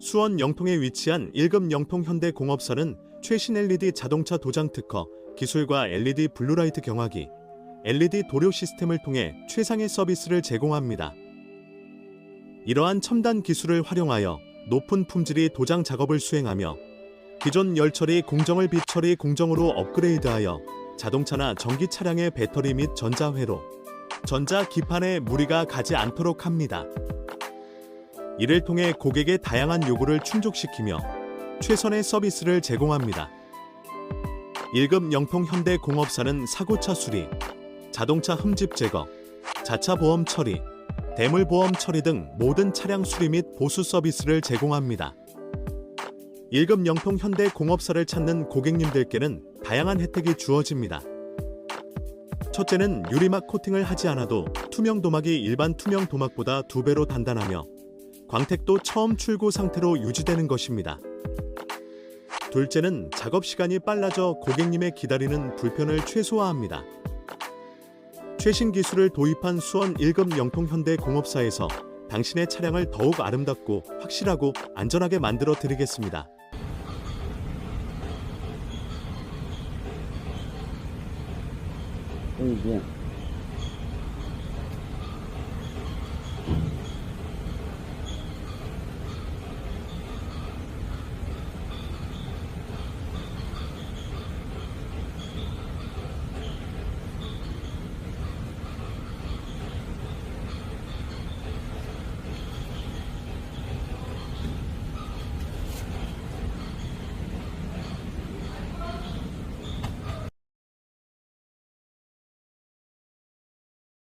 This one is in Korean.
수원 영통에 위치한 1급 영통 현대공업사는 최신 LED 자동차 도장 특허, 기술과 LED 블루라이트 경화기, LED 도료 시스템을 통해 최상의 서비스를 제공합니다. 이러한 첨단 기술을 활용하여 높은 품질의 도장 작업을 수행하며 기존 열처리 공정을 빛처리 공정으로 업그레이드하여 자동차나 전기 차량의 배터리 및 전자회로, 전자 기판에 무리가 가지 않도록 합니다. 이를 통해 고객의 다양한 요구를 충족시키며 최선의 서비스를 제공합니다. 1급 영통 현대공업사는 사고차 수리, 자동차 흠집 제거, 자차 보험 처리, 대물 보험 처리 등 모든 차량 수리 및 보수 서비스를 제공합니다. 1급 영통 현대공업사를 찾는 고객님들께는 다양한 혜택이 주어집니다. 첫째는 유리막 코팅을 하지 않아도 투명 도막이 일반 투명 도막보다 두 배로 단단하며 광택도 처음 출고 상태로 유지되는 것입니다. 둘째는 작업 시간이 빨라져 고객님의 기다리는 불편을 최소화합니다. 최신 기술을 도입한 수원 1급 영통 현대 공업사에서 당신의 차량을 더욱 아름답고 확실하고 안전하게 만들어 드리겠습니다. 여기 뭐야?